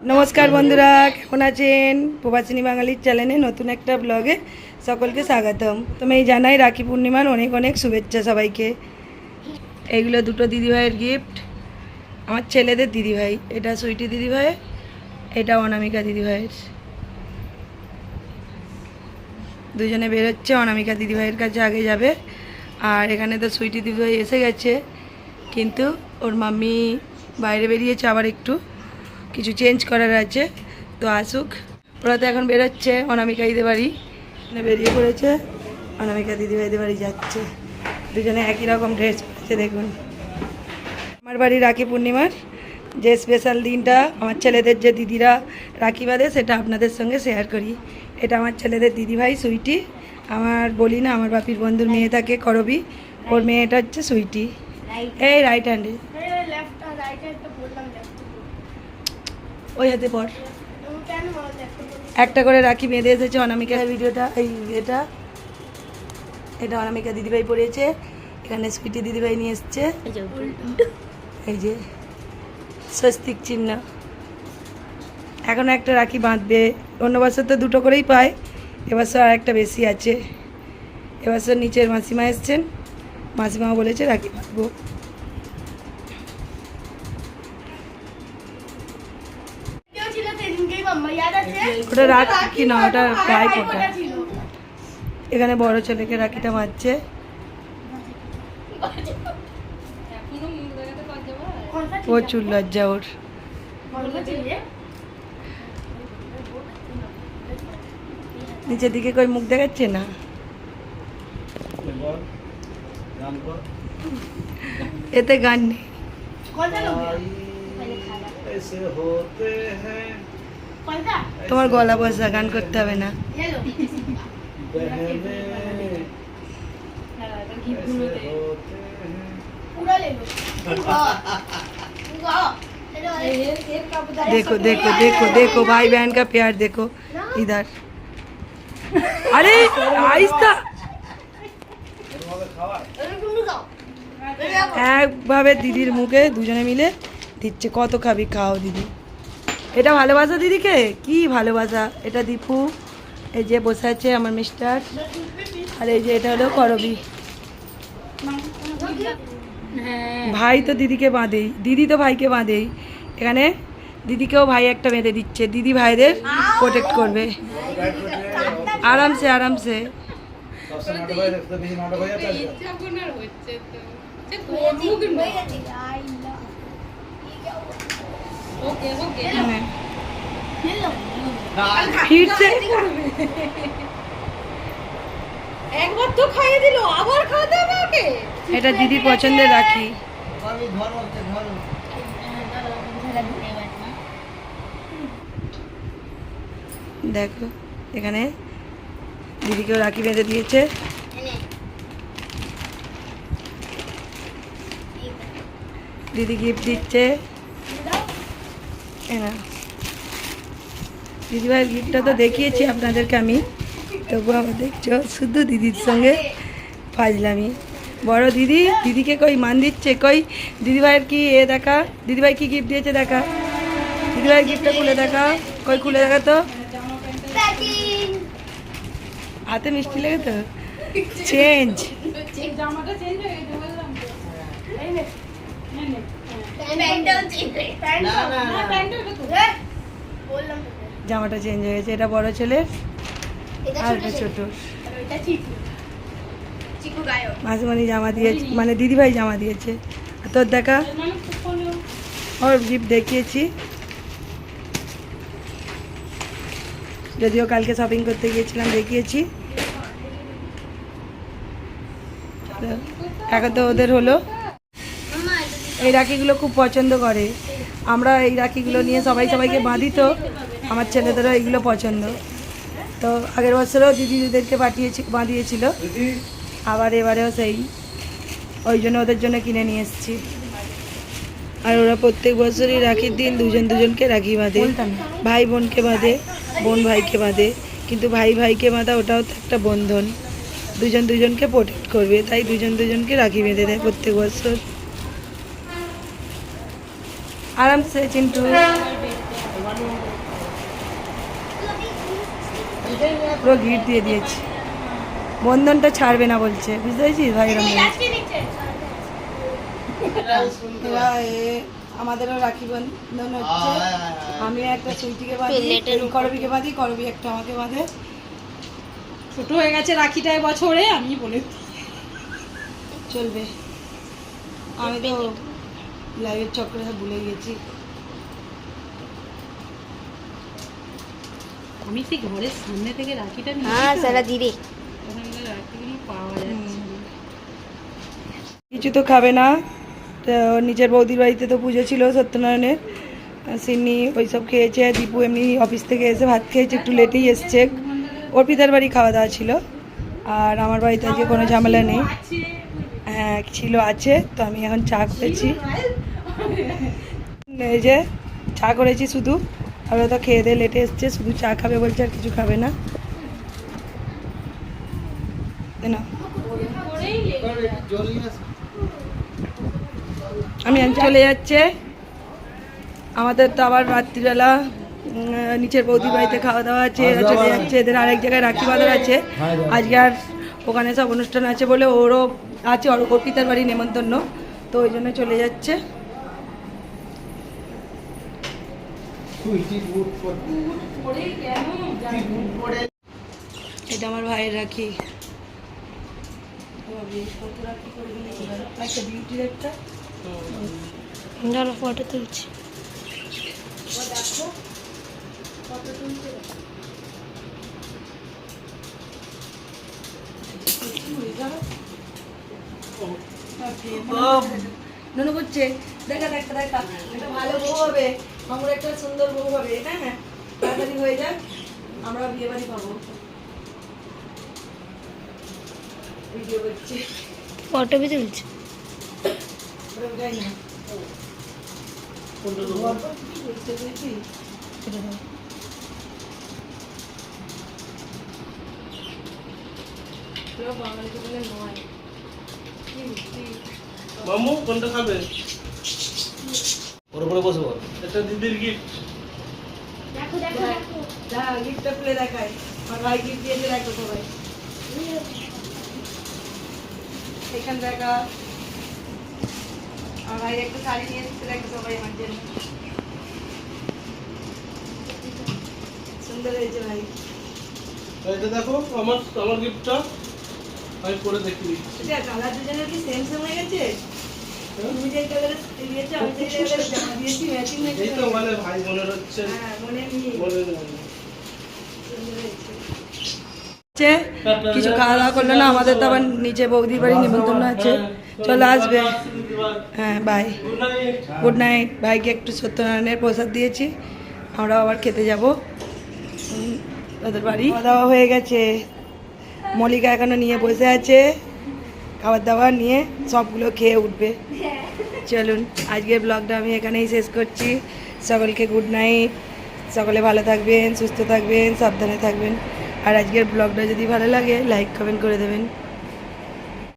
নমস্কার বন্ধুরা, কেমন আছেন? প্রবাসিনী বাঙালির চ্যানেলে নতুন একটা ব্লগে সকলকে স্বাগতম। তুমি এই জানাই রাখি পূর্ণিমার অনেক অনেক শুভেচ্ছা সবাইকে। এইগুলো দুটো দিদিভাইয়ের গিফট আমার ছেলেদের দিদিভাই, এটা সুইটি দিদিভাই, এটা অনামিকা দিদিভাইয়ের। দুজনে বেরোচ্ছে অনামিকা দিদিভাইয়ের কাছে আগে যাবে। আর এখানে তো সুইটি দিদিভাই এসে গেছে, কিন্তু ওর মাম্মি বাইরে বেরিয়েছে আবার একটু। কিছু চেঞ্জ করার আছে। তো আসুক। ওরা তো এখন বেরোচ্ছে, অনামিকা দিদি বাড়ি। বেরিয়ে পড়েছে। অনামিকা দিদি ভাইদের বাড়ি যাচ্ছে। দুজনে একই রকম ড্রেস পরেছে, দেখুন। আমার বাড়ি রাখি পূর্ণিমার। যে স্পেশাল দিনটা আমার ছেলেদের যে দিদিরা রাখি বাঁধে, সেটা আপনাদের সঙ্গে শেয়ার করি। এটা আমার ছেলেদের দিদিভাই সুইটি। আমার বলি না, আমার বাপির বন্ধুর মেয়ে থাকে করবি। ওর মেয়েটা হচ্ছে সুইটি। এই রাইট হ্যান্ডে লেফট আর রাইট একটা বললাম লেফট ওই হাতে পর। একটা করে রাখি বেঁধে এসেছে অনামিকার ভিডিওটা এই এটা। এটা অনামিকা দিদিভাই পড়েছে এখানে সুইটি দিদিভাই নিয়ে এসছে। এই যে স্বস্তিক চিহ্ন। এখন একটা রাখি বাঁধবে। অন্য বছর তো দুটো করেই পায় এবছর আর একটা বেশি আছে। এবছর নিচের মাসিমা এসছেন মাসিমাও বলেছে রাখি বাঁধবো কেউ ছিল সেদিনকেই মাম্মা ইয়াদ আছে ওটা রাখি না, ওটা ফোটা ওটা। এখানে বড় ছেলেকে রাখিটা মারছে। প্রচুর লজ্জা ওর। নিচের দিকে কই মুখ দেখাচ্ছে না? এতে গান নেই। তোমার গলা বসা গান করতে হবে না হেলো बहने ऐसे होते हैं पूरा ले लो वाह हेलो देखो देखो देखो देखो भाई बहन का प्यार देखो इधर अरे आहिस्ता তুমি গাও একভাবে দিদির মুখে দুজনে মিলে দিচ্ছে কত খাবি খাও দিদি এটা ভালোবাসা দিদিকে? কি ভালোবাসা? এটা দীপু এই যে বসে আছে আমার মিস্টার আর এই যে এটা হলো করবি। ভাই তো দিদিকে বাঁধেই দিদি তো ভাইকে বাঁধেই। এখানে দিদিকেও ভাই একটা বেঁধে দিচ্ছে দিদি ভাইদের প্রোটেক্ট করবে। আরামসে আরামসে। হচ্ছে ফিরছে একবার তো খাইয়ে দিল আবার খাওয়াতে হবে ওকে এটা দিদির পছন্দের রাখি। দেখো এখানে দিদিকেও রাখি বেঁধে দিয়েছে। দিদি গিফট দিচ্ছে। দিদিভাইয়ের গিফটটা তো দেখিয়েছি আপনাদেরকে আমি। তবু আবার দেখছ শুধু দিদির সঙ্গে ফাজলামি। বড় দিদি, দিদিকে কই মান দিচ্ছে? কই? দিদিভাইয়ের কি এ দেখা? দিদিভাই কি গিফট দিয়েছে দেখা? দিদিভাইয়ের গিফটটা খুলে দেখা। কই খুলে দেখা তো? হাতে মিষ্টি লেগে তো? চেঞ্জ। জামাটা চেঞ্জ হয়ে গেছে এটা বড় ছেলের আর এটা ছোট। মাঝে জামা দিয়েছে মানে দিদিভাই জামা দিয়েছে। তোর দেখা ওর গিফট দেখিয়েছি। যদিও কালকে শপিং করতে গিয়েছিলাম দেখিয়েছি। এখন তো ওদের হলো এই রাখিগুলো খুব পছন্দ করে। আমরা এই রাখিগুলো নিয়ে সবাই সবাইকে বাঁধি তো আমার ছেলেদেরও এইগুলো পছন্দ। তো আগের বছরও দিদিদেরকে পাঠিয়েছি বাঁধিয়েছিল। আবার এবারেও সেই ওই জন্য ওদের জন্য কিনে নিয়ে এসেছি। আর ওরা প্রত্যেক বছরই রাখির দিন দুজন দুজনকে রাখি বাঁধে। ভাই বোনকে বাঁধে বোন ভাইকে বাঁধে। কিন্তু ভাই ভাইকে বাঁধা ওটাও তো একটা বন্ধন। দুজন দুজনকে প্রোটেক্ট করবে তাই দুজন দুজনকে রাখি বেঁধে দেয় প্রত্যেক বছর। আরামসে চিন্টু। পুরো ঘিট দিয়ে দিয়েছি। বন্ধনটা ছাড়বে না বলছে। বুঝতে পেরেছিস ভাই আমাদেরও রাখি বন্ধন হচ্ছে। আমি একটা সুইটিকে বাঁধি করবিকে বাঁধি করবি একটা আমাকে বাঁধে। ছোট হয়ে গেছে রাখিটা বছরে আমি বলে চলবে। আমি তো লাইভের চক্রে ভুলে গেছি। আমি সেই ঘরের সামনে থেকে রাখিটা নিয়ে হ্যাঁ সারা দিদি। কিছু তো খাবে না। তো নিজের বৌদির বাড়িতে তো পুজো ছিল সত্যনারায়ণের। সিন্নি ওই সব খেয়েছে দীপু এমনি অফিস থেকে এসে ভাত খেয়েছে একটু লেটেই এসছে। পিতার বাড়ি খাওয়া দাওয়া ছিল। আর আমার বাড়িতে আজকে কোনো ঝামেলা নেই। হ্যাঁ ছিল আছে তো আমি এখন চা করেছি। এই যে চা করেছি শুধু। আর তো খেয়ে দিয়ে লেটে এসছে শুধু চা খাবে বলছে আর কিছু খাবে না। আমি চলে যাচ্ছে। আমাদের তো আবার রাত্রিবেলা নিচের বৌদি বাড়িতে খাওয়া দাওয়া আছে এরা চলে যাচ্ছে। এদের আরেক জায়গায় রাখি বাঁধার আছে। আজকে আর ওখানে সব অনুষ্ঠান আছে বলে ওরও আছে অর্পিতার বাড়ি নেমন্তন্ন তো ওই জন্য চলে যাচ্ছে। এটা আমার ভাইয়ের রাখি। একটা। বিউটির নুনু বুঝছে দেখা একটা দেখা একটা ভালো বউ হবে আমরা একটা সুন্দর বউ হবে এটা হ্যাঁ তাড়াতাড়ি হয়ে যাক আমরা বিয়ে বাড়ি পাবো ভিডিও করছি ফটো ভি তুলছি বাঙালি তো বলে নয় মামু কোনটা খাবে? ওর উপরে বসে বল। এটা দিদির গিফট যা গিফটটা খুলে দেখাই আমার ভাই গিফট দিয়েছে দেখো সবাই। এখান দেখা আমার ভাই একটা শাড়ি নিয়ে এসেছে দেখো সবাই আমার জন্য। সুন্দর হয়েছে ভাই। এটা দেখো আমার আমার গিফটটা আমি পরে দেখি এটা কালার দুজনের কি সেম সেম হয়ে গেছে? তুমি যে কালারে দিয়েছ আমি যে কালারে জামা দিয়েছি ম্যাচিং ম্যাচিং এই তো মানে ভাই বোনের হচ্ছে। হ্যাঁ মনে নেই। হচ্ছে, কিছু খাওয়া দাওয়া করল না আমাদের তো আবার নিচে বৌদির বাড়ি নিমন্ত্রণ আছে। চলে আসবে। হ্যাঁ বাই গুড নাইট ভাইকে একটু সত্যনারায়ণের প্রসাদ দিয়েছি। আমরা আবার খেতে যাব। ওদের বাড়ি। খাওয়া দাওয়া হয়ে গেছে। মল্লিকা এখনও নিয়ে বসে আছে। খাবার দাবার নিয়ে সবগুলো খেয়ে উঠবে। চলুন, আজকের ব্লগটা আমি এখানেই শেষ করছি। সকলকে গুড নাইট সকলে ভালো থাকবেন, সুস্থ থাকবেন, সাবধানে থাকবেন। আর আজকের ব্লগটা যদি ভালো লাগে লাইক কমেন্ট করে দেবেন।